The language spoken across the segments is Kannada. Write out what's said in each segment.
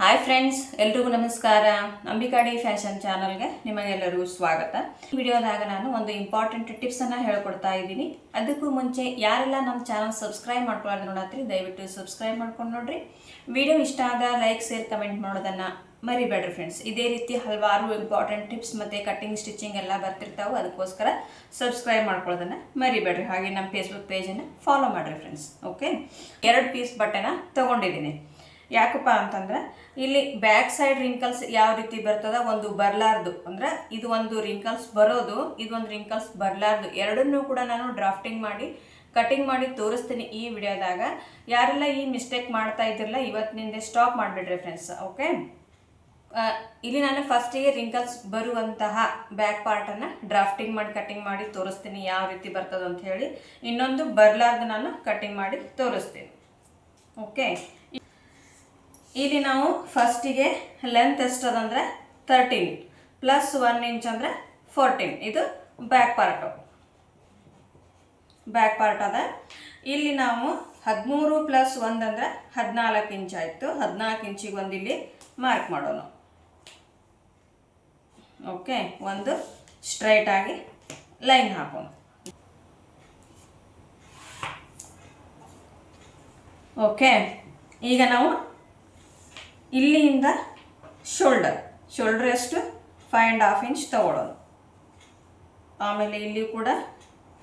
ಹಾಯ್ ಫ್ರೆಂಡ್ಸ್ ಎಲ್ರಿಗೂ ನಮಸ್ಕಾರ. ಅಂಬಿಕಾಡಿ ಫ್ಯಾಷನ್ ಚಾನಲ್ಗೆ ನಿಮಗೆಲ್ಲರಿಗೂ ಸ್ವಾಗತ. ಈ ವಿಡಿಯೋದಾಗ ನಾನು ಒಂದು ಇಂಪಾರ್ಟೆಂಟ್ ಟಿಪ್ಸನ್ನು ಹೇಳ್ಕೊಡ್ತಾ ಇದ್ದೀನಿ. ಅದಕ್ಕೂ ಮುಂಚೆ ಯಾರೆಲ್ಲ ನಮ್ಮ ಚಾನಲ್ ಸಬ್ಸ್ಕ್ರೈಬ್ ಮಾಡ್ಕೊಳ್ಳೋದು ನೋಡತ್ರಿ, ದಯವಿಟ್ಟು ಸಬ್ಸ್ಕ್ರೈಬ್ ಮಾಡ್ಕೊಂಡು ನೋಡ್ರಿ. ವಿಡಿಯೋ ಇಷ್ಟ ಆದ ಲೈಕ್ ಶೇರ್ ಕಮೆಂಟ್ ಮಾಡೋದನ್ನು ಮರಿಬೇಡ್ರಿ ಫ್ರೆಂಡ್ಸ್ ಇದೇ ರೀತಿ ಹಲವಾರು ಇಂಪಾರ್ಟೆಂಟ್ ಟಿಪ್ಸ್ ಮತ್ತು ಕಟ್ಟಿಂಗ್ ಸ್ಟಿಚಿಂಗ್ ಎಲ್ಲ ಬರ್ತಿರ್ತಾವೆ. ಅದಕ್ಕೋಸ್ಕರ ಸಬ್ಸ್ಕ್ರೈಬ್ ಮಾಡ್ಕೊಳ್ಳೋದನ್ನು ಮರಿಬೇಡ್ರಿ. ಹಾಗೆ ನಮ್ಮ ಫೇಸ್ಬುಕ್ ಪೇಜನ್ನು ಫಾಲೋ ಮಾಡಿರಿ ಫ್ರೆಂಡ್ಸ್ ಓಕೆ ಎರಡು ಪೀಸ್ ಬಟ್ಟೆನ ತೊಗೊಂಡಿದ್ದೀನಿ. ಯಾಕಪ್ಪ ಅಂತಂದ್ರೆ, ಇಲ್ಲಿ ಬ್ಯಾಕ್ ಸೈಡ್ ರಿಂಕಲ್ಸ್ ಯಾವ ರೀತಿ ಬರ್ತದ? ಒಂದು ಬರ್ಲಾರ್ದು. ಅಂದ್ರೆ ಇದು ಒಂದು ರಿಂಕಲ್ಸ್ ಬರೋದು ಇದೊಂದು ರಿಂಕಲ್ಸ್ ಬರ್ಲಾರ್ದು. ಎರಡನ್ನೂ ಕೂಡ ನಾನು ಡ್ರಾಫ್ಟಿಂಗ್ ಮಾಡಿ ಕಟಿಂಗ್ ಮಾಡಿ ತೋರಿಸ್ತೀನಿ ಈ ವಿಡಿಯೋದಾಗ. ಯಾರೆಲ್ಲ ಈ ಮಿಸ್ಟೇಕ್ ಮಾಡ್ತಾ ಇದ್ದಿರಲ್ಲ, ಇವತ್ತಿನಿಂದ ಸ್ಟಾಪ್ ಮಾಡಿಬಿಡ್ರಿ ಫ್ರೆಂಡ್ಸ್ ಓಕೆ ಇಲ್ಲಿ ನಾನು ಫಸ್ಟಿಗೆ ರಿಂಕಲ್ಸ್ ಬರುವಂತಹ ಬ್ಯಾಕ್ ಪಾರ್ಟನ್ನು ಡ್ರಾಫ್ಟಿಂಗ್ ಮಾಡಿ ಕಟಿಂಗ್ ಮಾಡಿ ತೋರಿಸ್ತೀನಿ ಯಾವ ರೀತಿ ಬರ್ತದೆ ಅಂತ ಹೇಳಿ. ಇನ್ನೊಂದು ಬರ್ಲಾರ್ದು ನಾನು ಕಟಿಂಗ್ ಮಾಡಿ ತೋರಿಸ್ತೀನಿ ಓಕೆ ಇಲ್ಲಿ ನಾವು ಫಸ್ಟಿಗೆ ಲೆಂತ್ ಎಷ್ಟದಂದರೆ ತರ್ಟೀನ್ ಪ್ಲಸ್ ಒನ್ ಇಂಚ್ ಅಂದರೆ ಫೋರ್ಟೀನ್ ಇದು ಬ್ಯಾಕ್ ಪಾರ್ಟು ಬ್ಯಾಕ್ ಪಾರ್ಟ್ ಅದ. ಇಲ್ಲಿ ನಾವು ಹದಿಮೂರು ಪ್ಲಸ್ ಒಂದು ಅಂದರೆ ಹದಿನಾಲ್ಕು ಇಂಚ್ ಆಯಿತು. ಹದಿನಾಲ್ಕು ಇಂಚಿಗೆ ಒಂದು ಇಲ್ಲಿ ಮಾರ್ಕ್ ಮಾಡೋಣ. ಓಕೆ ಒಂದು ಸ್ಟ್ರೈಟಾಗಿ ಲೈನ್ ಹಾಕೋಣ. ಓಕೆ ಈಗ ನಾವು ಇಲ್ಲಿಂದ ಶೋಲ್ಡರ್ ಶೋಲ್ಡರ್ ಎಷ್ಟು? ಫೈವ್ ಆ್ಯಂಡ್ ಹಾಫ್ ಇಂಚ್ ತಗೊಳ್ಳೋದು. ಆಮೇಲೆ ಇಲ್ಲಿ ಕೂಡ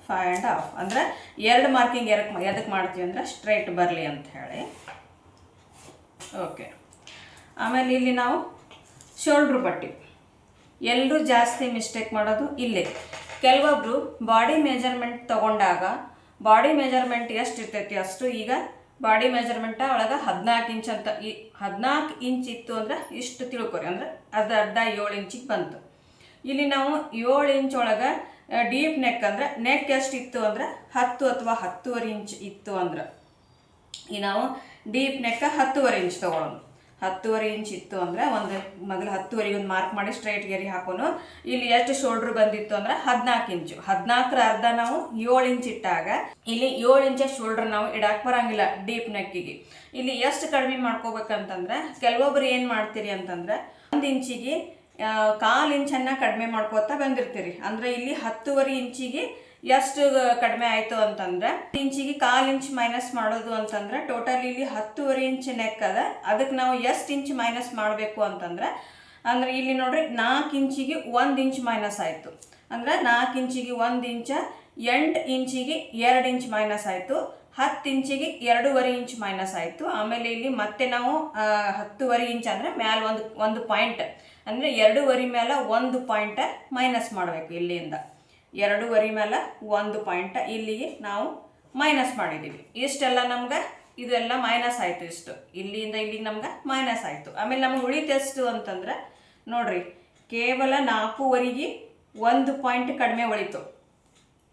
ಫೈವ್ ಆ್ಯಂಡ್ ಹಾಫ್ ಅಂದರೆ ಎರಡು ಮಾರ್ಕಿಂಗ್ ಎರಕ್ಕೆ ಎದಕ್ಕೆ ಮಾಡ್ತೀವಿ ಅಂದರೆ ಸ್ಟ್ರೈಟ್ ಬರಲಿ ಅಂತ ಹೇಳಿ. ಓಕೆ ಆಮೇಲೆ ಇಲ್ಲಿ ನಾವು ಶೋಲ್ಡ್ರ್ ಪಟ್ಟಿ. ಎಲ್ಲರೂ ಜಾಸ್ತಿ ಮಿಸ್ಟೇಕ್ ಮಾಡೋದು ಇಲ್ಲೇ. ಕೆಲವೊಬ್ಬರು ಬಾಡಿ ಮೆಜರ್ಮೆಂಟ್ ತಗೊಂಡಾಗ ಬಾಡಿ ಮೆಜರ್ಮೆಂಟ್ ಎಷ್ಟು ಇರ್ತೈತಿ ಅಷ್ಟು ಈಗ ಬಾಡಿ ಮೆಜರ್ಮೆಂಟ ಒಳಗೆ ಹದಿನಾಲ್ಕು ಇಂಚ್ ಅಂತ ಈ ಹದಿನಾಲ್ಕು ಇಂಚ್ ಇತ್ತು ಅಂದ್ರೆ ಇಷ್ಟು ತಿಳ್ಕೊರಿ, ಅಂದ್ರೆ ಅದು ಅರ್ಧ ಏಳು ಇಂಚಿಗೆ ಬಂತು. ಇಲ್ಲಿ ನಾವು ಏಳು ಇಂಚ್ ಒಳಗೆ ಡೀಪ್ ನೆಕ್ ಅಂದ್ರೆ ನೆಕ್ ಎಷ್ಟು ಇತ್ತು ಅಂದ್ರೆ ಹತ್ತು ಅಥವಾ ಹತ್ತುವರೆ ಇಂಚ್ ಇತ್ತು ಅಂದ್ರೆ. ಈ ನಾವು ಡೀಪ್ ನೆಕ್ ಹತ್ತುವರೆ ಇಂಚ್ ತೊಗೊಳೋಣ ಹತ್ತುವರೆ ಇಂಚ್ ಇತ್ತು ಅಂದರೆ ಒಂದು ಮೊದಲು ಹತ್ತುವರೆಗೆ ಒಂದು ಮಾರ್ಕ್ ಮಾಡಿ ಸ್ಟ್ರೈಟ್ ಗೆರಿ ಹಾಕೋನು. ಇಲ್ಲಿ ಎಷ್ಟು ಶೋಲ್ಡ್ರ್ ಬಂದಿತ್ತು ಅಂದ್ರೆ ಹದಿನಾಲ್ಕು ಇಂಚು. ಹದಿನಾಲ್ಕರ ಅರ್ಧ ನಾವು ಏಳು ಇಂಚ್ ಇಟ್ಟಾಗ ಇಲ್ಲಿ ಏಳು ಇಂಚ ಶೋಲ್ಡ್ರ್ ನಾವು ಇಡಕ್ಕೆ ಬರಂಗಿಲ್ಲ ಡೀಪ್ ನೆಕ್ಕಿಗೆ ಇಲ್ಲಿ ಎಷ್ಟು ಕಡಿಮೆ ಮಾಡ್ಕೋಬೇಕಂತಂದ್ರೆ ಕೆಲವೊಬ್ರು ಏನು ಮಾಡ್ತೀರಿ ಅಂತಂದ್ರೆ ಒಂದು ಇಂಚಿಗೆ ಕಾಲು ಇಂಚನ್ನು ಕಡಿಮೆ ಮಾಡ್ಕೋತಾ ಬಂದಿರ್ತೀರಿ. ಅಂದರೆ ಇಲ್ಲಿ ಹತ್ತುವರೆ ಇಂಚಿಗೆ ಎಷ್ಟು ಕಡಿಮೆ ಆಯಿತು ಅಂತಂದ್ರೆ ಇಂಚಿಗೆ ಕಾಲು ಇಂಚ್ ಮೈನಸ್ ಮಾಡೋದು ಅಂತಂದ್ರೆ ಟೋಟಲ್ ಇಲ್ಲಿ ಹತ್ತುವರೆ ಇಂಚ್ ನೆಕ್ ಅದ. ಅದಕ್ಕೆ ನಾವು ಎಷ್ಟು ಇಂಚ್ ಮೈನಸ್ ಮಾಡಬೇಕು ಅಂತಂದ್ರೆ, ಅಂದ್ರೆ ಇಲ್ಲಿ ನೋಡ್ರಿ ನಾಲ್ಕು ಇಂಚಿಗೆ ಒಂದು ಇಂಚ್ ಮೈನಸ್ ಆಯಿತು. ಅಂದ್ರೆ ನಾಲ್ಕು ಇಂಚಿಗೆ ಒಂದು ಇಂಚ, ಎಂಟು ಇಂಚಿಗೆ ಎರಡು ಇಂಚ್ ಮೈನಸ್ ಆಯಿತು. ಹತ್ತು ಇಂಚಿಗೆ ಎರಡೂವರೆ ಇಂಚ್ ಮೈನಸ್ ಆಯಿತು. ಆಮೇಲೆ ಇಲ್ಲಿ ಮತ್ತೆ ನಾವು ಹತ್ತುವರೆ ಇಂಚ್ ಅಂದರೆ ಮ್ಯಾಲ ಒಂದು ಒಂದು ಪಾಯಿಂಟ್ ಅಂದರೆ ಎರಡೂವರೆ ಮೇಲೆ ಒಂದು ಪಾಯಿಂಟ್ ಮೈನಸ್ ಮಾಡಬೇಕು ಇಲ್ಲಿಂದ. ಎರಡೂವರೆ ಮೇಲೆ ಒಂದು ಪಾಯಿಂಟ್ ಇಲ್ಲಿಗೆ ನಾವು ಮೈನಸ್ ಮಾಡಿದ್ದೀವಿ ಇಷ್ಟೆಲ್ಲ ನಮ್ಗೆ? ಇದೆಲ್ಲ ಮೈನಸ್ ಆಯಿತು ಇಷ್ಟು. ಇಲ್ಲಿಂದ ಇಲ್ಲಿಗೆ ನಮ್ಗೆ ಮೈನಸ್ ಆಯಿತು. ಆಮೇಲೆ ನಮ್ಗೆ ಉಳಿತೆಷ್ಟು ಅಂತಂದ್ರೆ, ನೋಡ್ರಿ, ಕೇವಲ ನಾಲ್ಕೂವರೆಗೆ ಒಂದು ಪಾಯಿಂಟ್ ಕಡಿಮೆ ಉಳಿತು.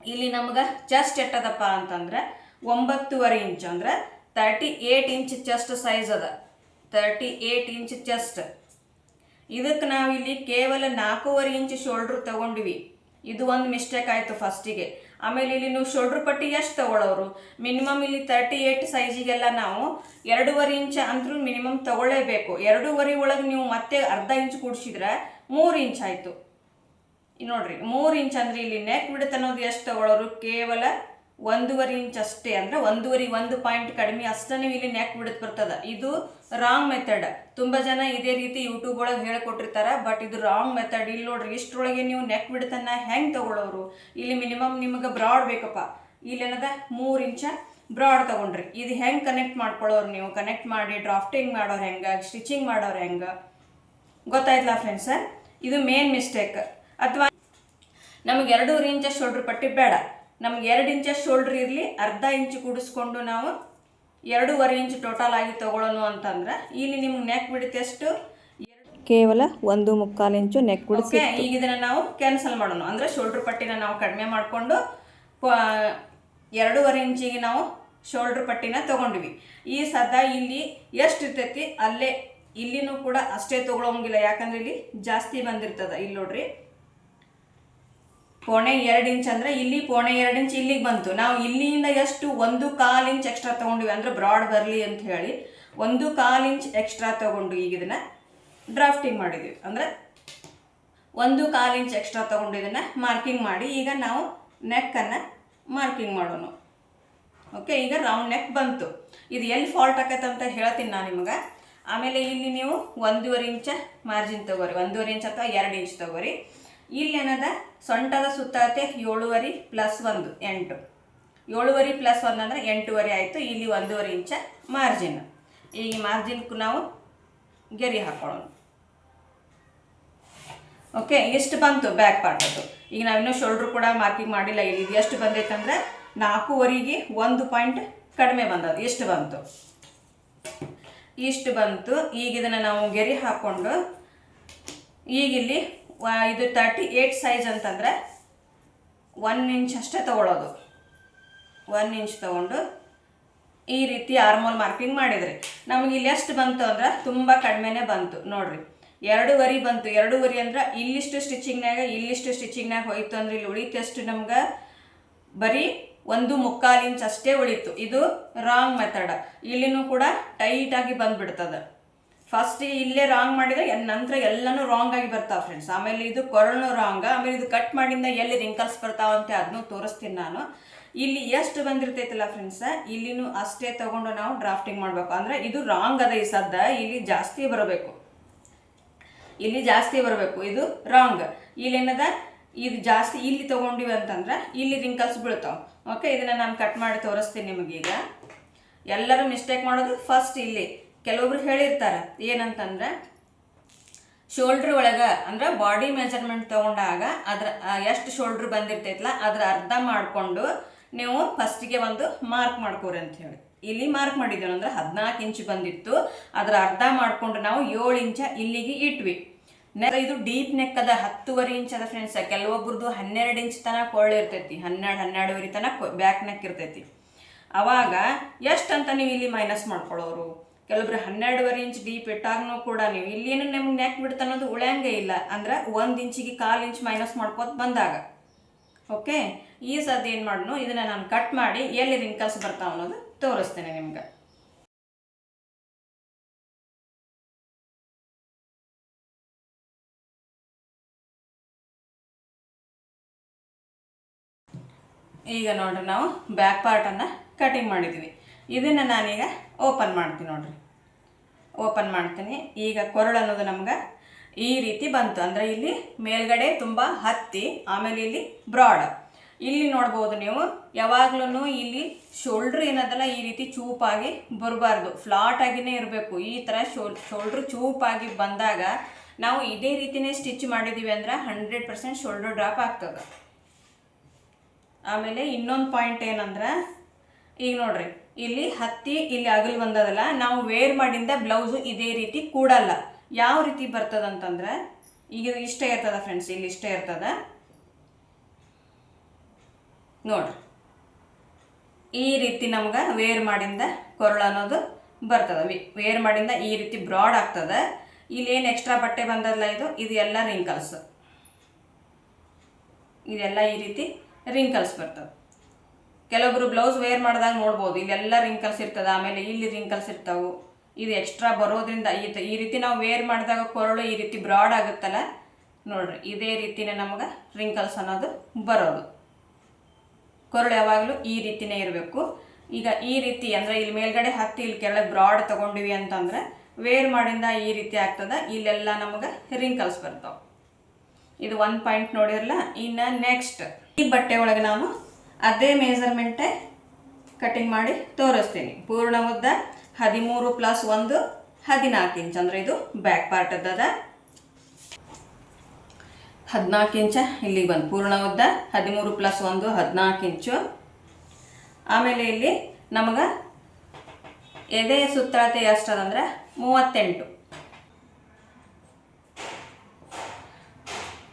ಇಲ್ಲಿ ನಮ್ಗೆ ಚೆಸ್ಟ್ ಎಟ್ಟದಪ್ಪ ಅಂತಂದ್ರೆ, ಒಂಬತ್ತುವರೆ ಇಂಚ್ ಅಂದ್ರೆ thirty eight inch chest size ಅದ. ತರ್ಟಿ ಏಟ್ ಇಂಚ್ ಚೆಸ್ಟ್ ಇದಕ್ಕೆ ನಾವು ಇಲ್ಲಿ ಕೇವಲ ನಾಲ್ಕೂವರೆ ಇಂಚ್ ಶೋಲ್ಡ್ರ್ ತಗೊಂಡ್ವಿ. ಇದು ಒಂದು ಮಿಸ್ಟೇಕ್ ಆಯಿತು ಫಸ್ಟಿಗೆ ಆಮೇಲೆ ಇಲ್ಲಿ ನೀವು ಶೋಲ್ಡ್ರ್ ಪಟ್ಟಿ ಎಷ್ಟು ತಗೊಳ್ಳೋರು ಮಿನಿಮಮ್ ಇಲ್ಲಿ ತರ್ಟಿ ಏಯ್ಟ್ ಸೈಜಿಗೆಲ್ಲ ನಾವು ಎರಡೂವರೆ ಇಂಚ್ ಅಂದ್ರೂ ಮಿನಿಮಮ್ ತಗೊಳ್ಳೇಬೇಕು. ಎರಡೂವರೆ ಒಳಗೆ ನೀವು ಮತ್ತೆ ಅರ್ಧ ಇಂಚ್ ಕೂಡಿಸಿದ್ರೆ ಮೂರು ಇಂಚ್ ಆಯಿತು. ನೋಡ್ರಿ, ಮೂರು ಇಂಚ್ ಅಂದ್ರೆ ಇಲ್ಲಿ ನೆಕ್ ಬಿಡುತ್ತೆ ಅನ್ನೋದು ಎಷ್ಟು ತಗೊಳ್ಳೋರು ಕೇವಲ ಒಂದೂವರೆ ಇಂಚ್ ಅಷ್ಟೇ ಅಂದ್ರೆ ಒಂದೂವರೆ ಒಂದು ಪಾಯಿಂಟ್ ಕಡಿಮೆ ಅಷ್ಟೇ ನೀವು ಇಲ್ಲಿ ನೆಕ್ ಬಿಡದ್ ಬರ್ತದ. ಇದು ರಾಂಗ್ ಮೆಥಡ್ ತುಂಬಾ ಜನ ಇದೇ ರೀತಿ ಯೂಟ್ಯೂಬ್ ಒಳಗೆ ಹೇಳ್ಕೊಟ್ಟಿರ್ತಾರ ಬಟ್ ಇದು ರಾಂಗ್ ಮೆಥಡ್ ಇಲ್ಲಿ ನೋಡ್ರಿ, ಇಷ್ಟರೊಳಗೆ ನೀವು ನೆಕ್ ಬಿಡತನ್ನ ಹೆಂಗೆ ತಗೊಳ್ಳೋರು ಇಲ್ಲಿ ಮಿನಿಮಮ್ ನಿಮಗೆ ಬ್ರಾಡ್ ಬೇಕಪ್ಪ. ಇಲ್ಲಿ ಏನದ? ಮೂರು ಇಂಚ ಬ್ರಾಡ್ ತಗೊಂಡ್ರಿ. ಇದು ಹೆಂಗೆ ಕನೆಕ್ಟ್ ಮಾಡ್ಕೊಳ್ಳೋರು ನೀವು? ಕನೆಕ್ಟ್ ಮಾಡಿ ಡ್ರಾಫ್ಟಿಂಗ್ ಮಾಡೋರು ಹೆಂಗೆ? ಸ್ಟಿಚಿಂಗ್ ಮಾಡೋರು ಹೆಂಗೆ? ಗೊತ್ತಾಯ್ತಲ್ಲ ಫ್ರೆಂಡ್ಸ್ ಇದು ಮೇನ್ ಮಿಸ್ಟೇಕ್ ಅಥವಾ ನಮಗೆ ಎರಡೂವರೆ ಇಂಚ ಶೋಲ್ಡ್ರ್ ಪಟ್ಟಿ ಬೇಡ. ನಮ್ಗೆ ಎರಡು ಇಂಚ ಶೋಲ್ಡ್ರ್ ಇರಲಿ ಅರ್ಧ ಇಂಚು ಕೂಡಿಸ್ಕೊಂಡು ನಾವು ಎರಡೂವರೆ ಇಂಚು ಟೋಟಲ್ ಆಗಿ ತೊಗೊಳ್ಳೋಣ ಅಂತಂದ್ರೆ ಇಲ್ಲಿ ನಿಮ್ಗೆ ನೆಕ್ ಬಿಡುತ್ತೆ ಎಷ್ಟು ಕೇವಲ ಒಂದು ಮುಕ್ಕಾಲು ಇಂಚು ನೆಕ್ ಬಿಡಿಸಿ ಓಕೆ ಈಗ ಇದನ್ನ ನಾವು ಕ್ಯಾನ್ಸಲ್ ಮಾಡೋಣ. ಅಂದ್ರೆ ಶೋಲ್ಡ್ರ್ ಪಟ್ಟಿನ ನಾವು ಕಡಿಮೆ ಮಾಡಿಕೊಂಡು ಎರಡೂವರೆ ಇಂಚಿಗೆ ನಾವು ಶೋಲ್ಡ್ರ್ ಪಟ್ಟಿನ ತಗೊಂಡ್ವಿ. ಈ ಸದಾ ಇಲ್ಲಿ ಎಷ್ಟು ಇರ್ತೈತಿ? ಅಲ್ಲೇ ಇಲ್ಲಿನೂ ಕೂಡ ಅಷ್ಟೇ ತಗೊಳಂಗಿಲ್ಲ. ಯಾಕಂದ್ರೆ ಇಲ್ಲಿ ಜಾಸ್ತಿ ಬಂದಿರ್ತದ. ಇಲ್ಲಿ ನೋಡ್ರಿ. ಪೋಣೆ ಎರಡು ಇಂಚ್ ಅಂದ್ರೆ ಇಲ್ಲಿ ಪೋಣೆ ಎರಡು ಇಂಚ್ ಇಲ್ಲಿಗೆ ಬಂತು. ನಾವು ಇಲ್ಲಿಂದ ಎಷ್ಟು ಒಂದು ಕಾಲು ಇಂಚ್ ಎಕ್ಸ್ಟ್ರಾ ತಗೊಂಡಿವಿ ಅಂದ್ರೆ ಬ್ರಾಡ್ ಬರಲಿ ಅಂತ ಹೇಳಿ ಒಂದು ಕಾಲು ಇಂಚ್ ಎಕ್ಸ್ಟ್ರಾ ತಗೊಂಡು ಈಗ ಇದನ್ನು ಡ್ರಾಫ್ಟಿಂಗ್ ಮಾಡಿದ್ವಿ. ಅಂದರೆ ಒಂದು ಕಾಲು ಇಂಚ್ ಎಕ್ಸ್ಟ್ರಾ ತೊಗೊಂಡು ಇದನ್ನು ಮಾರ್ಕಿಂಗ್ ಮಾಡಿ ಈಗ ನಾವು ನೆಕ್ಕನ್ನು ಮಾರ್ಕಿಂಗ್ ಮಾಡೋಣ. ಓಕೆ ಈಗ ರೌಂಡ್ ನೆಕ್ ಬಂತು. ಇದು ಎಲ್ಲಿ ಫಾಲ್ಟ್ ಆಕೈತೆ ಅಂತ ಹೇಳ್ತೀನಿ ನಾನು ನಿಮ್ಗೆ. ಆಮೇಲೆ ಇಲ್ಲಿ ನೀವು ಒಂದೂವರೆ ಇಂಚ ಮಾರ್ಜಿನ್ ತಗೋರಿ. ಒಂದೂವರೆ ಇಂಚ್ ಅಥವಾ ಎರಡು ಇಂಚ್ ತಗೋರಿ. ಇಲ್ಲಿ ಏನದ ಸೊಂಟದ ಸುತ್ತಳತೆ ಏಳುವರೆ ಪ್ಲಸ್ ಒಂದು, ಎಂಟು. ಏಳುವರೆ ಪ್ಲಸ್ ಒಂದು ಅಂದರೆ ಎಂಟೂವರೆ ಆಯಿತು, ಇಲ್ಲಿ ಒಂದೂವರೆ ಇಂಚ ಮಾರ್ಜಿನ್ ಈ ಮಾರ್ಜಿನ್ಕು ನಾವು ಗೆರಿ ಹಾಕೊಳ್ಳೋಣ. ಓಕೆ ಎಷ್ಟು ಬಂತು ಬ್ಯಾಕ್ ಪಾರ್ಟ್ ಅದು? ಈಗ ನಾವಿನ್ನೂ ಶೋಲ್ಡ್ರ್ ಕೂಡ ಮಾರ್ಕಿಂಗ್ ಮಾಡಿಲ್ಲ ಇಲ್ಲಿ ಇದು ಎಷ್ಟು ಬಂದೈತೆ ಅಂದರೆ ನಾಲ್ಕೂವರೆಗೆ ಒಂದು ಪಾಯಿಂಟ್ ಕಡಿಮೆ ಬಂದದ್ದು, ಎಷ್ಟು ಬಂತು? ಇಷ್ಟು ಬಂತು, ಈಗ ಇದನ್ನು ನಾವು ಗೆರಿ ಹಾಕ್ಕೊಂಡು ಈಗ ಇಲ್ಲಿ ವ- ಇದು ತರ್ಟಿ ಏಯ್ಟ್ ಸೈಜ್ ಅಂತಂದರೆ ಒನ್ ಇಂಚ್ ಅಷ್ಟೇ ತಗೊಳ್ಳೋದು ಒನ್ ಇಂಚ್ ತೊಗೊಂಡು ಈ ರೀತಿ ಆರ್ಮೋಲ್ ಮಾರ್ಕಿಂಗ್ ಮಾಡಿದ್ರಿ. ನಮಗೆ ಇಲ್ಲಿ ಎಷ್ಟು ಬಂತು ಅಂದ್ರೆ ತುಂಬ ಕಡಿಮೆನೇ ಬಂತು. ನೋಡ್ರಿ, ಎರಡೂವರೆ ಬಂತು. ಎರಡೂವರೆ ಅಂದ್ರೆ ಇಲ್ಲಿಷ್ಟು ಸ್ಟಿಚಿಂಗ್ನಾಗ ಇಲ್ಲಿಷ್ಟು ಸ್ಟಿಚಿಂಗ್ನಾಗ ಹೋಯ್ತು ಅಂದ್ರೆ ಇಲ್ಲಿ ಉಳಿತಷ್ಟು ನಮ್ಗೆ ಬರೀ ಒಂದು ಮುಕ್ಕಾಲು ಇಂಚ್ ಅಷ್ಟೇ ಉಳಿತು. ಇದು ರಾಂಗ್ ಮೆಥಡ್ ಇಲ್ಲಿನೂ ಕೂಡ ಟೈಟಾಗಿ ಬಂದ್ಬಿಡ್ತದೆ. ಫಸ್ಟ್ ಇಲ್ಲೇ ರಾಂಗ್ ಮಾಡಿದ್ರೆ ನಂತರ ಎಲ್ಲನೂ ರಾಂಗ್ ಆಗಿ ಬರ್ತಾವೆ ಫ್ರೆಂಡ್ಸ್ ಆಮೇಲೆ ಇದು ಕೊರಳು ರಾಂಗ್ ಆಮೇಲೆ ಇದು ಕಟ್ ಮಾಡಿಂದ ಎಲ್ಲಿ ರಿಂಕಲ್ಸ್ ಬರ್ತಾವಂತೆ ಅದನ್ನು ತೋರಿಸ್ತೀನಿ ನಾನು. ಇಲ್ಲಿ ಎಷ್ಟು ಬಂದಿರ್ತೈತಲ್ಲ ಫ್ರೆಂಡ್ಸ್ ಇಲ್ಲಿನೂ ಅಷ್ಟೇ ತಗೊಂಡು ನಾವು ಡ್ರಾಫ್ಟಿಂಗ್ ಮಾಡಬೇಕು. ಅಂದರೆ ಇದು ರಾಂಗ್ ಅದ ಈ ಸದ್ದ, ಇಲ್ಲಿ ಜಾಸ್ತಿ ಬರಬೇಕು. ಇಲ್ಲಿ ಜಾಸ್ತಿ ಬರಬೇಕು, ಇದು ರಾಂಗ್ ಇಲ್ಲಿ ಏನದ ಇದು ಜಾಸ್ತಿ ಇಲ್ಲಿ ತೊಗೊಂಡಿವಿ ಅಂತಂದ್ರೆ ಇಲ್ಲಿ ರಿಂಕಲ್ಸ್ ಬೀಳ್ತಾವೆ. ಓಕೆ ಇದನ್ನ ನಾನು ಕಟ್ ಮಾಡಿ ತೋರಿಸ್ತೀನಿ ನಿಮಗೀಗ. ಎಲ್ಲರೂ ಮಿಸ್ಟೇಕ್ ಮಾಡೋದು ಫಸ್ಟ್ ಇಲ್ಲಿ. ಕೆಲವೊಬ್ರು ಹೇಳಿರ್ತಾರೆ, ಏನಂತಂದ್ರೆ ಶೋಲ್ಡ್ರ್ ಒಳಗೆ, ಅಂದ್ರೆ ಬಾಡಿ ಮೆಜರ್ಮೆಂಟ್ ತಗೊಂಡಾಗ ಅದ್ರ ಎಷ್ಟು ಶೋಲ್ಡ್ರ್ ಬಂದಿರ್ತೈತಲ್ಲ ಅದ್ರ ಅರ್ಧ ಮಾಡಿಕೊಂಡು ನೀವು ಫಸ್ಟಿಗೆ ಒಂದು ಮಾರ್ಕ್ ಮಾಡ್ಕೋರಿ ಅಂತ ಹೇಳಿ. ಇಲ್ಲಿ ಮಾರ್ಕ್ ಮಾಡಿದ್ದೇವೆ, ಅಂದ್ರೆ ಹದಿನಾಲ್ಕು ಇಂಚ್ ಬಂದಿತ್ತು. ಅದರ ಅರ್ಧ ಮಾಡಿಕೊಂಡು ನಾವು ಏಳು ಇಂಚ ಇಲ್ಲಿಗೆ ಇಟ್ವಿ. ಇದು ಡೀಪ್ ನೆಕ್ ಅದ, ಹತ್ತುವರೆ ಇಂಚ್ ಅದ ಫ್ರೆಂಡ್ಸ್ ಕೆಲವೊಬ್ರದ್ದು ಹನ್ನೆರಡು ಇಂಚ್ ತನಕ ಕೊಳ್ಳೆ ಇರ್ತೈತಿ. ಹನ್ನೆರಡು, ಹನ್ನೆರಡುವರೆ ತನಕ ಬ್ಯಾಕ್ ನೆಕ್ ಇರ್ತೈತಿ. ಅವಾಗ ಎಷ್ಟಂತ ನೀವು ಇಲ್ಲಿ ಮೈನಸ್ ಮಾಡ್ಕೊಳ್ಳೋರು? ಕೆಲವೊಬ್ರು ಹನ್ನೆರಡುವರೆ ಇಂಚ್ ಡೀಪ್ ಇಟ್ಟಾಗ್ನೂ ಕೂಡ ನೀವು ಇಲ್ಲೇನು ನಿಮ್ಗೆ ನೆಕ್ ಬಿಡ್ತ ಅನ್ನೋದು ಉಳ್ಯಂಗೆ ಇಲ್ಲ. ಅಂದ್ರೆ ಒಂದು ಇಂಚಿಗೆ ಕಾಲು ಇಂಚ್ ಮೈನಸ್ ಮಾಡ್ಕೋತ ಬಂದಾಗ. ಓಕೆ ಈ ಸದ್ಯ ಏನು ಮಾಡೋಣ ಇದನ್ನ ನಾನು ಕಟ್ ಮಾಡಿ ಎಲ್ಲಿ ರಿಂಕಲ್ಸ್ ಬರ್ತಾವ ಅನ್ನೋದು ತೋರಿಸ್ತೇನೆ ನಿಮ್ಗೆ. ಈಗ ನೋಡ್ರಿ ನಾವು ಬ್ಯಾಕ್ ಪಾರ್ಟನ್ನು ಕಟಿಂಗ್ ಮಾಡಿದ್ದೀವಿ ಇದನ್ನು ನಾನೀಗ ಓಪನ್ ಮಾಡ್ತೀನಿ ನೋಡ್ರಿ. ಓಪನ್ ಮಾಡ್ತೀನಿ. ಈಗ ಕೊರಳು ಅನ್ನೋದು ನಮ್ಗೆ ಈ ರೀತಿ ಬಂತು. ಅಂದರೆ ಇಲ್ಲಿ ಮೇಲ್ಗಡೆ ತುಂಬ ಹತ್ತಿ, ಆಮೇಲೆ ಇಲ್ಲಿ ಬ್ರಾಡ್. ಇಲ್ಲಿ ನೋಡ್ಬೋದು ನೀವು ಯಾವಾಗ್ಲೂ ಇಲ್ಲಿ ಶೋಲ್ಡ್ರ್ ಏನದಲ್ಲ ಈ ರೀತಿ ಚೂಪಾಗಿ ಬರಬಾರ್ದು. ಫ್ಲಾಟ್ ಆಗಿನೇ ಇರಬೇಕು. ಈ ಥರ ಶೋಲ್ ಶೋಲ್ಡ್ರ್ ಚೂಪಾಗಿ ಬಂದಾಗ ನಾವು ಇದೇ ರೀತಿನೇ ಸ್ಟಿಚ್ ಮಾಡಿದ್ದೀವಿ ಅಂದ್ರೆ ಹಂಡ್ರೆಡ್ ಪರ್ಸೆಂಟ್ ಶೋಲ್ಡ್ರ್ ಡ್ರಾಪ್ ಆಗ್ತದೆ. ಆಮೇಲೆ ಇನ್ನೊಂದು ಪಾಯಿಂಟ್ ಏನಂದ್ರೆ, ಈಗ ನೋಡ್ರಿ. ಇಲ್ಲಿ ಹತ್ತಿ, ಇಲ್ಲಿ ಅಗಲ್ ಬಂದದಲ್ಲ, ನಾವು ವೇರ್ ಮಾಡಿಂದ ಬ್ಲೌಸು ಇದೇ ರೀತಿ ಕೂಡಲ್ಲ. ಯಾವ ರೀತಿ ಬರ್ತದಂತಂದ್ರೆ, ಈಗ ಇಷ್ಟೇ ಇರ್ತದ ಫ್ರೆಂಡ್ಸ್ ಇಲ್ಲಿ ಇಷ್ಟೇ ಇರ್ತದ. ನೋಡ್ರಿ. ಈ ರೀತಿ ನಮ್ಗೆ ವೇರ್ ಮಾಡಿಂದ ಕೊರಳು ಅನ್ನೋದು ಬರ್ತದ. ವೇರ್ ಮಾಡಿಂದ ಈ ರೀತಿ ಬ್ರಾಡ್ ಆಗ್ತದ. ಇಲ್ಲಿ ಏನು ಎಕ್ಸ್ಟ್ರಾ ಬಟ್ಟೆ ಬಂದಲ್ಲ ಇದು? ಇದು ಎಲ್ಲ ರಿಂಕಲ್ಸ್ ಇದೆಲ್ಲ ಈ ರೀತಿ ರಿಂಕಲ್ಸ್ ಬರ್ತದೆ. ಕೆಲವೊಬ್ರು ಬ್ಲೌಸ್ ವೇರ್ ಮಾಡಿದಾಗ ನೋಡ್ಬೋದು, ಇಲ್ಲೆಲ್ಲ ರಿಂಕಲ್ಸ್ ಇರ್ತದೆ, ಆಮೇಲೆ ಇಲ್ಲಿ ರಿಂಕಲ್ಸ್ ಇರ್ತಾವು. ಇದು ಎಕ್ಸ್ಟ್ರಾ ಬರೋದ್ರಿಂದ ಈ ರೀತಿ ನಾವು ವೇರ್ ಮಾಡಿದಾಗ ಕೊರಳು ಈ ರೀತಿ ಬ್ರಾಡ್ ಆಗುತ್ತಲ್ಲ, ನೋಡ್ರಿ, ಇದೇ ರೀತಿನೇ ನಮಗೆ ರಿಂಕಲ್ಸ್ ಅನ್ನೋದು ಬರೋದು. ಕೊರಳು ಯಾವಾಗಲೂ ಈ ರೀತಿನೇ ಇರಬೇಕು. ಈಗ ಈ ರೀತಿ ಅಂದರೆ ಇಲ್ಲಿ ಮೇಲ್ಗಡೆ ಹತ್ತಿ, ಇಲ್ಲಿ ಕೆಳಗೆ ಬ್ರಾಡ್ ತಗೊಂಡಿವಿ ಅಂತಂದ್ರೆ ವೇರ್ ಮಾಡಿಂದ ಈ ರೀತಿ ಆಗ್ತದೆ, ಇಲ್ಲೆಲ್ಲ ನಮಗೆ ರಿಂಕಲ್ಸ್ ಬರ್ತಾವೆ. ಇದು ಒನ್ ಪಾಯಿಂಟ್ ನೋಡಿರಲ್ಲ ಇನ್ನು ನೆಕ್ಸ್ಟ್ ಈ ಬಟ್ಟೆ ಒಳಗೆ ನಾನು ಅದೇ ಮೇಜರ್ಮೆಂಟೇ ಕಟಿಂಗ್ ಮಾಡಿ ತೋರಿಸ್ತೀನಿ. ಪೂರ್ಣ ಉದ್ದ ಹದಿಮೂರು ಪ್ಲಸ್ ಒಂದು ಹದಿನಾಲ್ಕು ಇಂಚ್ ಅಂದರೆ ಇದು ಬ್ಯಾಕ್ ಪಾರ್ಟ್ ಅದ ಹದಿನಾಲ್ಕು ಇಂಚ ಇಲ್ಲಿಗೆ ಬಂದು. ಪೂರ್ಣ ಉದ್ದ ಹದಿಮೂರು ಪ್ಲಸ್ ಒಂದು ಹದಿನಾಲ್ಕು ಇಂಚು ಆಮೇಲೆ ಇಲ್ಲಿ ನಮಗೆ ಎದೆ ಸುತ್ತಳತೆ ಎಷ್ಟದಂದ್ರೆ ಮೂವತ್ತೆಂಟು.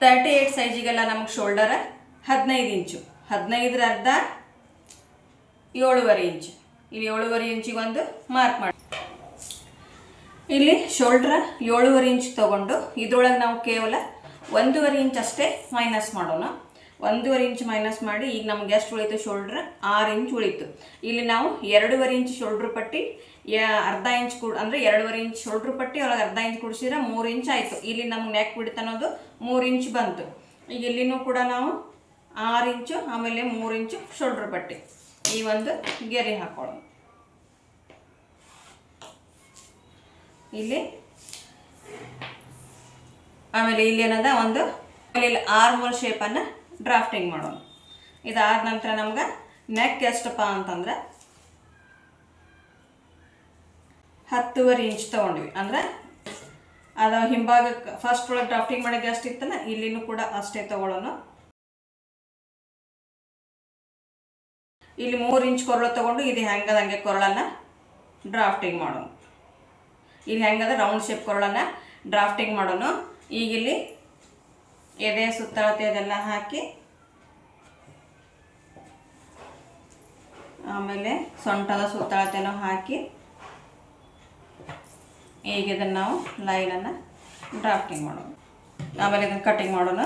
ತರ್ಟಿ ಏಯ್ಟ್ ಸೈಜಿಗೆಲ್ಲ ನಮಗೆ ಶೋಲ್ಡರ ಹದಿನೈದು ಇಂಚು ಹದಿನೈದರ ಅರ್ಧ ಏಳುವರೆ ಇಂಚು. ಇಲ್ಲಿ ಏಳುವರೆ ಇಂಚಿಗೆ ಒಂದು ಮಾರ್ಕ್ ಮಾಡಿ. ಇಲ್ಲಿ ಶೋಲ್ಡ್ರ ಏಳುವರೆ ಇಂಚ್ ತೊಗೊಂಡು ಇದ್ರೊಳಗೆ ನಾವು ಕೇವಲ ಒಂದೂವರೆ ಇಂಚ್ ಅಷ್ಟೇ ಮೈನಸ್ ಮಾಡೋಣ. ಒಂದೂವರೆ ಇಂಚ್ ಮೈನಸ್ ಮಾಡಿ ಈಗ ನಮ್ಗೆ ಎಷ್ಟು ಉಳಿತು ಶೋಲ್ಡ್ರ್ ಆರು ಇಂಚ್ ಉಳಿತು. ಇಲ್ಲಿ ನಾವು ಎರಡೂವರೆ ಇಂಚ್ ಶೋಲ್ಡ್ರ್ ಪಟ್ಟಿ ಅರ್ಧ ಇಂಚ್ ಕೂಡ, ಅಂದರೆ ಎರಡೂವರೆ ಇಂಚ್ ಶೋಲ್ಡ್ರ್ ಪಟ್ಟಿ, ಒಳಗೆ ಅರ್ಧ ಇಂಚ್ ಕುಡಿಸಿದ್ರೆ ಮೂರು ಇಂಚ್ ಆಯಿತು. ಇಲ್ಲಿ ನಮ್ಗೆ ನೆಕ್ ಬಿಡ್ತ ಅನ್ನೋದು ಮೂರು ಇಂಚ್ ಬಂತು. ಈಗ ಇಲ್ಲಿನೂ ಕೂಡ ನಾವು ಆರು ಇಂಚು, ಆಮೇಲೆ ಮೂರು ಇಂಚು ಶೋಲ್ಡ್ರ್ ಬಟ್ಟೆ. ಈ ಒಂದು ಗೆರೆ ಹಾಕೊಳ್ಳೋಣ ಇಲ್ಲಿ. ಆಮೇಲೆ ಇಲ್ಲಿ ಏನದ? ಒಂದು ಇಲ್ಲಿ ಆರ್ಮೋಲ್ ಶೇಪನ್ನು ಡ್ರಾಫ್ಟಿಂಗ್ ಮಾಡೋಣ. ಇದಾದ ನಂತರ ನಮ್ಗೆ ನೆಕ್ ಎಷ್ಟಪ್ಪ ಅಂತಂದ್ರೆ ಹತ್ತುವರೆ ಇಂಚ್ ತೊಗೊಂಡ್ವಿ. ಅಂದ್ರೆ ಅದು ಹಿಂಭಾಗಕ್ಕೆ ಫಸ್ಟ್ ಒಳಗೆ ಡ್ರಾಫ್ಟಿಂಗ್ ಮಾಡಿದ್ದು ಎಷ್ಟು ಇತ್ತಲ್ಲ ಇಲ್ಲಿನೂ ಕೂಡ ಅಷ್ಟೇ ತೊಗೊಳ್ಳೋಣ. ಇಲ್ಲಿ ಮೂರು ಇಂಚ್ ಕೊರಳು ತೊಗೊಂಡು ಇದು ಹೆಂಗದ ಹಂಗೆ ಕೊರಳನ್ನು ಡ್ರಾಫ್ಟಿಂಗ್ ಮಾಡೋಣ. ಇಲ್ಲಿ ಹೆಂಗದ ರೌಂಡ್ ಶೇಪ್ ಕೊರಳನ್ನು ಡ್ರಾಫ್ಟಿಂಗ್ ಮಾಡೋಣ. ಈಗ ಇಲ್ಲಿ ಎದೆ ಸುತ್ತಳತೆ ಅದೆಲ್ಲ ಹಾಕಿ, ಆಮೇಲೆ ಸೊಂಟದ ಸುತ್ತಳತೆನೂ ಹಾಕಿ, ಈಗ ಇದನ್ನು ನಾವು ಲೈನನ್ನು ಡ್ರಾಫ್ಟಿಂಗ್ ಮಾಡೋಣ. ಆಮೇಲೆ ಇದನ್ನು ಕಟ್ಟಿಂಗ್ ಮಾಡೋಣ.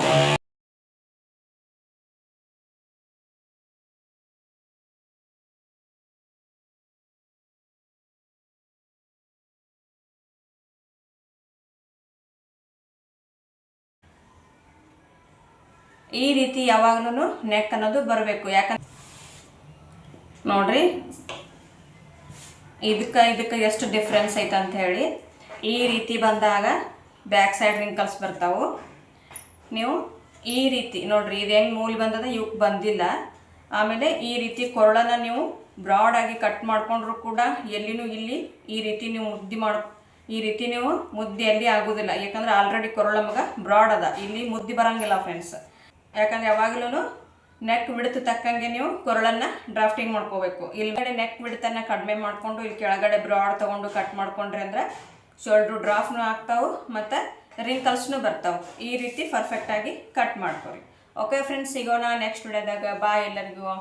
ಈ ರೀತಿ ಯಾವಾಗಲೂ ನೆಕ್ ಅನ್ನೋದು ಬರಬೇಕು. ಯಾಕಂದ್ರೆ ನೋಡ್ರಿ, ಇದಕ್ಕೆ ಇದಕ್ಕೆ ಎಷ್ಟು ಡಿಫ್ರೆನ್ಸ್ ಐತೆ ಅಂತ ಹೇಳಿ. ಈ ರೀತಿ ಬಂದಾಗ ಬ್ಯಾಕ್ ಸೈಡ್ ರಿಂಕಲ್ಸ್ ಬರ್ತಾವು. ನೀವು ಈ ರೀತಿ ನೋಡ್ರಿ, ಇದು ಹೆಂಗೆ ಮೂಲಿ ಬಂದದ ಇವಕ್ಕೆ ಬಂದಿಲ್ಲ. ಆಮೇಲೆ ಈ ರೀತಿ ಕೊರಳನ ನೀವು ಬ್ರಾಡಾಗಿ ಕಟ್ ಮಾಡ್ಕೊಂಡ್ರು ಕೂಡ ಎಲ್ಲಿನೂ ಇಲ್ಲಿ ಈ ರೀತಿ ನೀವು ಮುದ್ದೆ ಮಾಡ್, ಈ ರೀತಿ ನೀವು ಮುದ್ದೆ ಎಲ್ಲಿ ಆಗೋದಿಲ್ಲ. ಯಾಕಂದ್ರೆ ಆಲ್ರೆಡಿ ಕೊರಳ ಮಗ ಬ್ರಾಡ್ ಅದ. ಇಲ್ಲಿ ಮುದ್ದೆ ಬರಂಗಿಲ್ಲ ಫ್ರೆಂಡ್ಸ್ ಯಾಕಂದ್ರೆ ಯಾವಾಗಲೂ ನೆಕ್ ಬಿಡ್ತು ತಕ್ಕಂಗೆ ನೀವು ಕೊರಳನ್ನು ಡ್ರಾಫ್ಟಿಂಗ್ ಮಾಡ್ಕೋಬೇಕು. ಇಲ್ಗಡೆ ನೆಕ್ ಬಿಡ್ತನ್ನ ಕಡಿಮೆ ಮಾಡಿಕೊಂಡು ಇಲ್ಲಿ ಕೆಳಗಡೆ ಬ್ರಾಡ್ ತಗೊಂಡು ಕಟ್ ಮಾಡ್ಕೊಂಡ್ರಿ ಅಂದ್ರೆ ಶೋಲ್ಡ್ರು ಡ್ರಾಫ್ನು ಆಗ್ತಾವು ಮತ್ತು ರಿಂಕಲ್ಸ್ನು ಬರ್ತಾವೆ. ಈ ರೀತಿ ಪರ್ಫೆಕ್ಟಾಗಿ ಕಟ್ ಮಾಡ್ಕೊರಿ. ಓಕೆ ಫ್ರೆಂಡ್ಸ್ ಸಿಗೋಣ ನೆಕ್ಸ್ಟ್ ವಿಡಿಯೋದಾಗ ಬಾಯ್ ಎಲ್ಲರಿಗೂ.